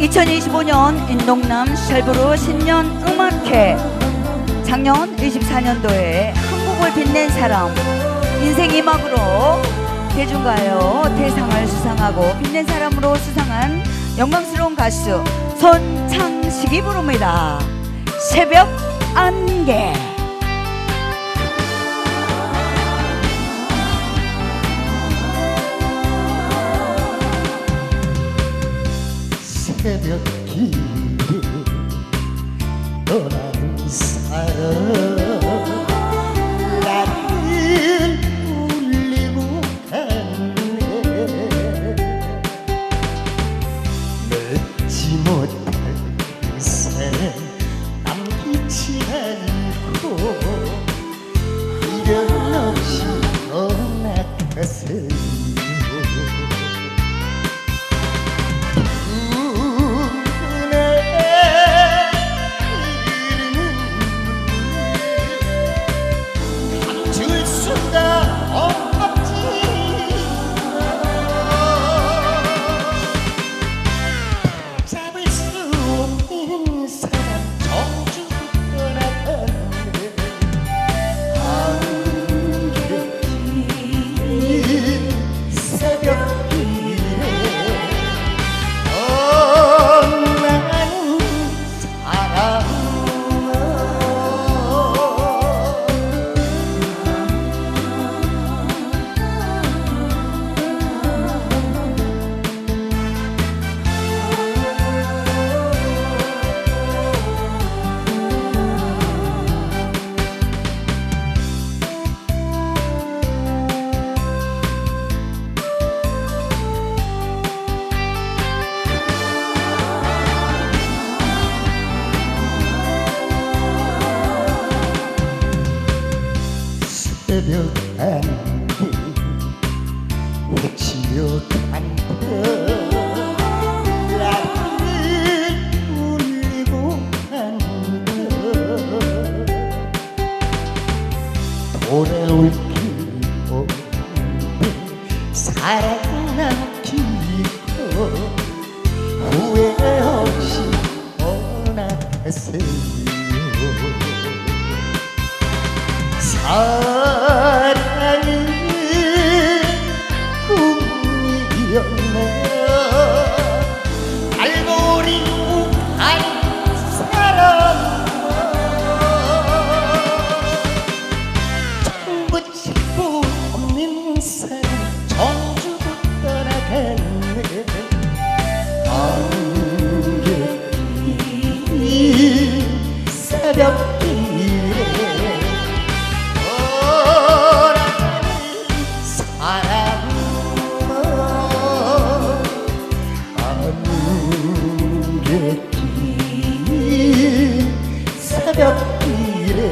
2025년 인동남 셜브루 신년 음악회 작년 24년도에 한국을 빛낸 사람 인생 이막으로 대중가요 대상을 수상하고 빛낸 사람으로 수상한 영광스러운 가수 손창식이 부릅니다. 새벽 안개 새벽 길을 떠나 새벽 안개 외치며 단터 나를 울리고 한다 돌아올 길 없네 사랑 남기고 후회 없이 떠나가세요 사 연애 알고리 우한 사람 전부 찾고 없는 사람 정주고 떠나갔네. 안개이 새벽 새벽길에.